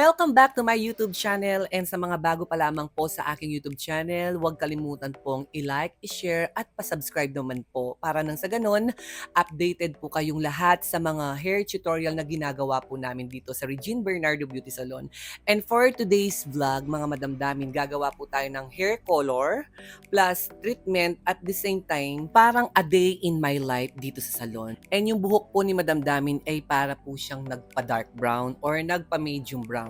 Welcome back to my YouTube channel and sa mga bago pa lamang po sa aking YouTube channel, huwag kalimutan pong i-like, i-share at pa-subscribe naman po para nang sa ganun, updated po kayong lahat sa mga hair tutorial na ginagawa po namin dito sa Regine Bernardo Beauty Salon. And for today's vlog, mga madamdamin, gagawa po tayo ng hair color plus treatment at the same time, parang a day in my life dito sa salon. And yung buhok po ni madamdamin ay para po siyang nagpa-dark brown or nagpa-medium brown.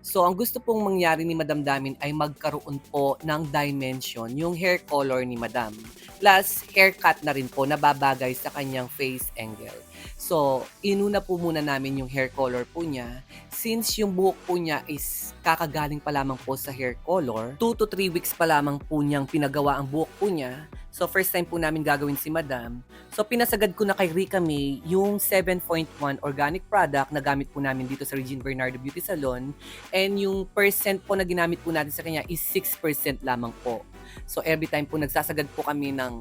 So, ang gusto pong mangyari ni Madam Damin ay magkaroon po ng dimension yung hair color ni Madam. Plus, haircut na rin po na babagay sa kanyang face angle. So, inuna po muna namin yung hair color po niya. Since yung buhok po niya is kakagaling pa lamang po sa hair color, 2 to 3 weeks pa lamang po niyang pinagawa ang buhok po niya. So, first time po namin gagawin si Madam. So, pinasagad ko na kay Rika May yung 7.1 organic product na gamit po namin dito sa Regine Bernardo Beauty Salon. And yung percent po na ginamit po natin sa kanya is 6% lamang po. So, every time po nagsasagad po kami ng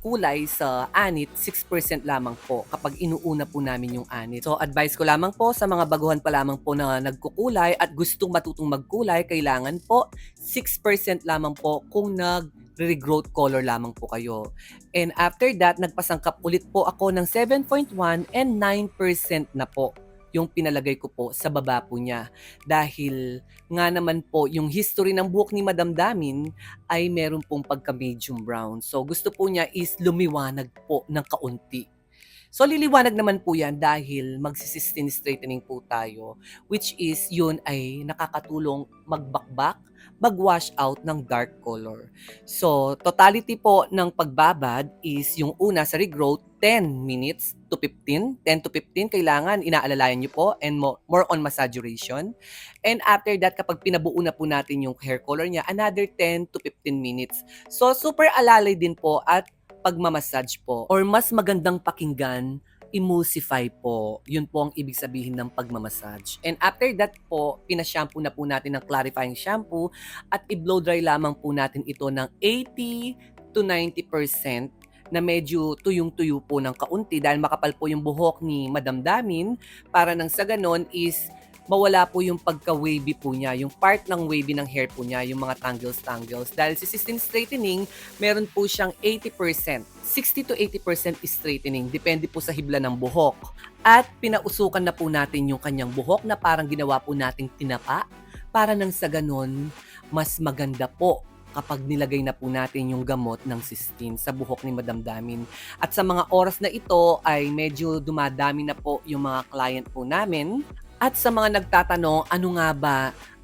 kulay sa anit, 6% lamang po kapag inuuna po namin yung anit. So, advice ko lamang po sa mga baguhan pa lamang po na nagkukulay at gustong matutong magkulay, kailangan po 6% lamang po kung nag regrowth color lamang po kayo. And after that, nagpasangkap ulit po ako ng 7.1 and 9% na po yung pinalagay ko po sa baba po niya. Dahil nga naman po, yung history ng buhok ni Madam Damin ay meron pong pagka-medium brown. So gusto po niya is lumiwanag po ng kaunti. So liliwanag naman po yan dahil magsisistin straightening po tayo which is yun ay nakakatulong magbakbak mag-wash out ng dark color. So, totality po ng pagbabad is yung una sa regrowth, 10 minutes to 15. 10 to 15, kailangan inaalalayan nyo po and mo- more on massage duration. And after that, kapag pinabuo na po natin yung hair color niya, another 10 to 15 minutes. So, super alalay din po at pagmamassage po or mas magandang pakinggan emulsify po. Yun po ang ibig sabihin ng pagmamassage. And after that po, pinashampoo na po natin ng clarifying shampoo at i-blow dry lamang po natin ito ng 80 to 90% na medyo tuyong-tuyo po ng kaunti dahil makapal po yung buhok ni Madam Damin para nang sa ganon is mawala po yung pagka-wavy po niya, yung part ng wavy ng hair po niya, yung mga tangles-tangles. Dahil si system straightening, meron po siyang 80%. 60 to 80% is straightening. Depende po sa hibla ng buhok. At pinausukan na po natin yung kanyang buhok na parang ginawa po nating tinapa para nang sa ganon, mas maganda po kapag nilagay na po natin yung gamot ng cysteine sa buhok ni Madam Damin. At sa mga oras na ito ay medyo dumadami na po yung mga client po namin at sa mga nagtatanong, ano nga ba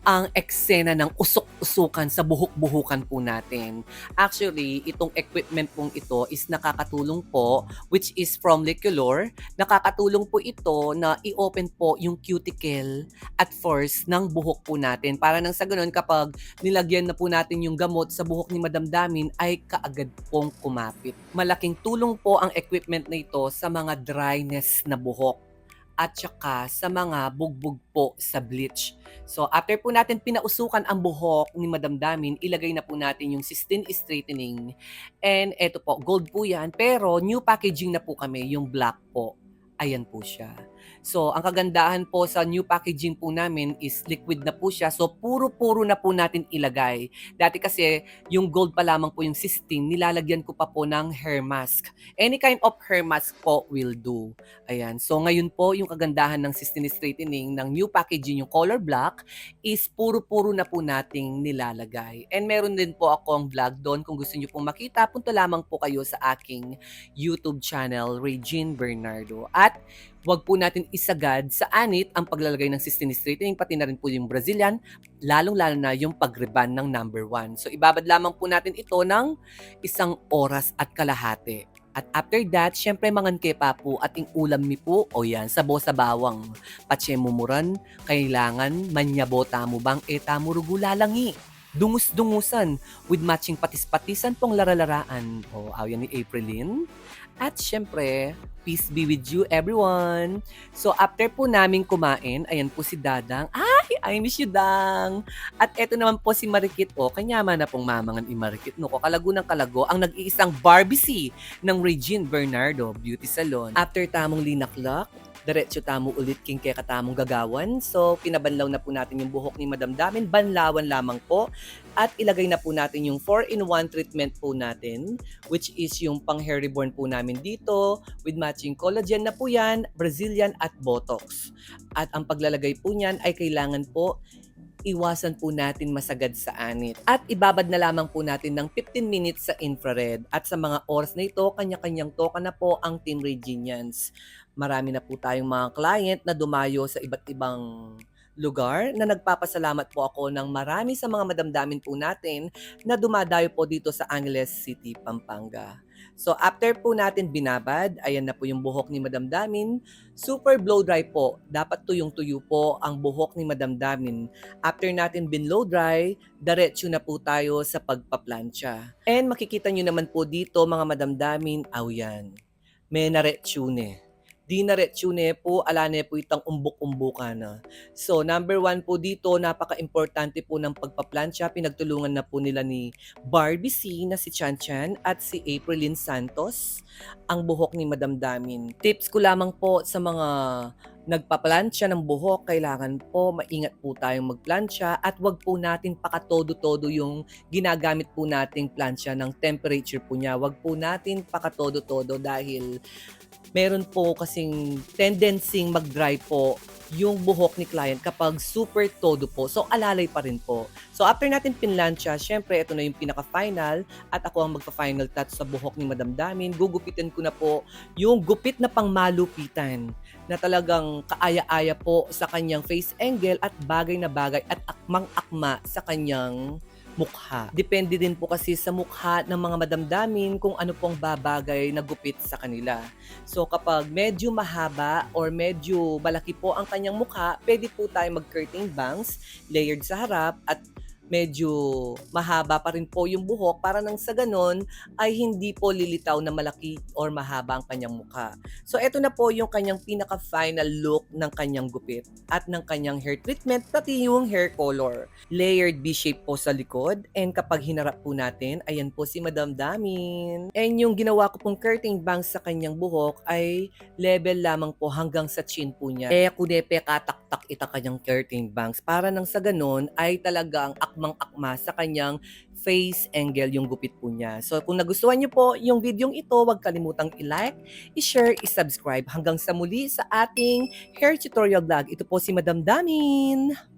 ang eksena ng usok-usukan sa buhok-buhukan po natin. Actually, itong equipment pong ito is nakakatulong po, which is from Liculor. Nakakatulong po ito na i-open po yung cuticle at first ng buhok po natin. Para nang sa ganun, kapag nilagyan na po natin yung gamot sa buhok ni Madam Damin, ay kaagad pong kumapit. Malaking tulong po ang equipment na ito sa mga dryness na buhok at saka sa mga bugbog po sa bleach. So after po natin pinausukan ang buhok ni Madam Damin, ilagay na po natin yung cysteine straightening. And eto po, gold po yan. Pero new packaging na po kami, yung black po. Ayan po siya. So, ang kagandahan po sa new packaging po namin is liquid na po siya. So, puro-puro na po natin ilagay. Dati kasi, yung gold pa lamang po yung cysteine, nilalagyan ko pa po ng hair mask. Any kind of hair mask po will do. Ayan. So, ngayon po, yung kagandahan ng cysteine straightening ng new packaging, yung color black, is puro-puro na po nating nilalagay. And meron din po akong vlog doon. Kung gusto niyo pong makita, punta lamang po kayo sa aking YouTube channel, Regine Bernardo. At Huwag po natin isagad sa anit ang paglalagay ng cysteine straightening, pati na rin po yung Brazilian, lalong-lalo na yung pagriban ng number one. So, ibabad lamang po natin ito ng isang oras at kalahati. At after that, syempre manganke pa po at ing ulam mi po, o yan, sabo sa bawang. Patse mumuran, kailangan manyabota mo bang eta murugulalangi. Dungus-dungusan with matching patis-patisan pong laralaraan. O, aw yan ni Aprilin. At syempre, peace be with you everyone. So after po namin kumain, ayan po si Dadang. Ay, I miss you, Dang. At eto naman po si Marikit. O, kanyama na pong mamangan i Marikit. No, kalago ng kalago, ang nag-iisang Barbie C ng Regine Bernardo Beauty Salon. After tamong linaklak, diretso tamo ulit king kaya katamong gagawan. So, pinabanlaw na po natin yung buhok ni Madam Damin. Banlawan lamang po. At ilagay na po natin yung 4-in-1 treatment po natin, which is yung pang hair reborn po namin dito, with matching collagen na po yan, Brazilian at Botox. At ang paglalagay po niyan ay kailangan po iwasan po natin masagad sa anit. At ibabad na lamang po natin ng 15 minutes sa infrared. At sa mga oras na ito, kanya-kanyang toka na po ang Team Reginians. Marami na po tayong mga client na dumayo sa iba't ibang lugar na nagpapasalamat po ako ng marami sa mga madamdamin po natin na dumadayo po dito sa Angeles City, Pampanga. So after po natin binabad, ayan na po yung buhok ni Madam Damin. Super blow dry po. Dapat tuyong-tuyo po ang buhok ni Madam Damin. After natin binlow dry, diretso na po tayo sa pagpaplansya. And makikita nyo naman po dito mga Madam Damin, aw yan. May naretsune. Di naretsune po, ala na po itang umbok-umbuka na. So, number one po dito, napaka-importante po ng pagpaplansya. Pinagtulungan na po nila ni Barbie C na si Chan Chan at si Aprilyn Santos ang buhok ni Madam Damin. Tips ko lamang po sa mga nagpaplansya ng buhok, kailangan po maingat po tayong magplansya at wag po natin pakatodo-todo yung ginagamit po nating plansya ng temperature po niya. Wag po natin pakatodo-todo dahil meron po kasing tendency mag-dry po yung buhok ni client kapag super todo po. So, alalay pa rin po. So, after natin pinlansya, syempre, ito na yung pinaka-final at ako ang magpa-final touch sa buhok ni Madam Damin. Gugupitin ko na po yung gupit na pangmalupitan na talagang kaaya-aya po sa kanyang face angle at bagay na bagay at akmang-akma sa kanyang mukha. Depende din po kasi sa mukha ng mga madamdamin kung ano pong babagay na gupit sa kanila. So kapag medyo mahaba or medyo malaki po ang kanyang mukha, pwede po tayo mag-curtain bangs, layered sa harap at medyo mahaba pa rin po yung buhok para nang sa ganon ay hindi po lilitaw na malaki or mahaba ang kanyang mukha. So eto na po yung kanyang pinaka-final look ng kanyang gupit at ng kanyang hair treatment pati yung hair color. Layered B-shape po sa likod and kapag hinarap po natin, ayan po si Madam Damin. And yung ginawa ko pong curtain bangs sa kanyang buhok ay level lamang po hanggang sa chin po niya. Eh kunepe kataktak ita kanyang curtain bangs para nang sa ganon ay talagang akmang-akma sa kanyang face angle yung gupit po niya. So kung nagustuhan niyo po yung videong ito, huwag kalimutang i-like, i-share, i-subscribe. Hanggang sa muli sa ating hair tutorial vlog. Ito po si Madam Damin.